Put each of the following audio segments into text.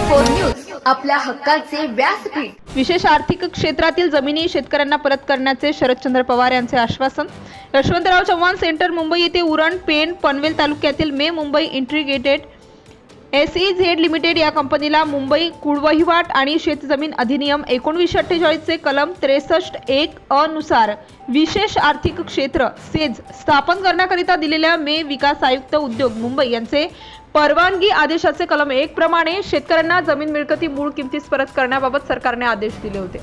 Four news आपल्या हक्काचे व्यासपीठ. विशेष आर्थिक क्षेत्रातील जमिनी शेतकऱ्यांना परत करण्याचे शरदचंद्र पवार यांचे आश्वासन. यशवंतराव चव्हाण सेंटर मुंबई येथे उरण पेण पनवेल तालुक्यातील मे Mumbai integrated S E Z limited या कंपनीला मुंबई कुळवहिवाट आणि शेतजमीन अधिनियम एकोणवीसशे अठ्ठेचाळीसचे कलम त्रेसष्ट एक अनुसार विशेष आर्थिक क्षेत्र सेज स्थापन करण्याकरिता दिलेल्या मे विकास आयुक्त उद्योग मुंबई यांचे परवानगी आदेशाचे कलम एक प्रमाणे शेतकऱ्यांना जमीन मिळकती मूळ किमतीस परत करण्याबाबत सरकारने आदेश दिले होते.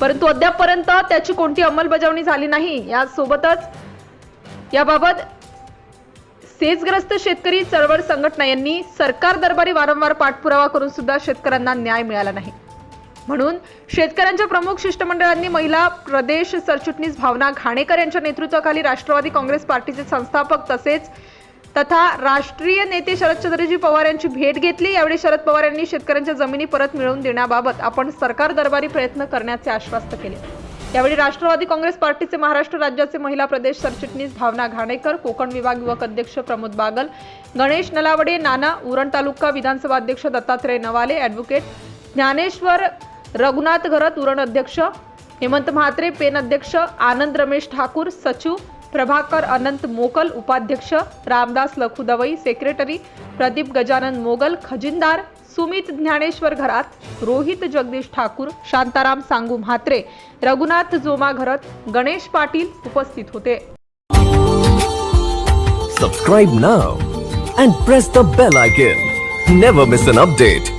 परंतु अद्यापपर्यंत त्याची कोणती अंमलबजावणी झाली नाही यासोबतच याबाबत सेचग्रस्त शेतकरी चळवळ संघटना यांनी सरकार दरबारी वारंवार पाठपुरावा करून सुद्धा शेतकऱ्यांना न्याय मिळाला नाही. म्हणून शेतकऱ्यांच्या प्रमुख शिष्टमंडळांनी महिला प्रदेश सरचिटणीस भावना घाणेकर यांच्या नेतृत्वाखाली राष्ट्रवादी काँग्रेस पार्टीचे संस्थापक तसेच तथा राष्ट्रीय नेते शरदचंद्रजी पवार यांची भेट घेतली. यावेळी शरद पवार यांनी शेतकऱ्यांच्या जमिनी परत मिळवून देण्याबाबत आपण सरकार दरबारी प्रयत्न करण्याचे आश्वस्त केले. यावेळी राष्ट्रवादी काँग्रेस पार्टीचे महाराष्ट्र राज्याचे महिला प्रदेश सरचिटणीस भावना घाणेकर कोकण विभाग युवक अध्यक्ष प्रमोद बागल गणेश नलावडे नाना उरण तालुका विधानसभा अध्यक्ष दत्तात्रय नवाले ॲडव्होकेट ज्ञानेश्वर रघुनाथ घरत उरण अध्यक्ष हेमंत म्हात्रे पेन अध्यक्ष आनंद रमेश ठाकूर सचिव प्रभाकर अनंत मोकल उपाध्यक्ष रामदास लखुदवई सेक्रेटरी प्रदीप गजानन मोगल खजिनदार सुमित ज्ञानेश्वर घरात रोहित जगदीश ठाकूर शांताराम सांगू म्हात्रे रघुनाथ जोमा घरत गणेश पाटील उपस्थित होते. Subscribe now and press the bell icon never miss an update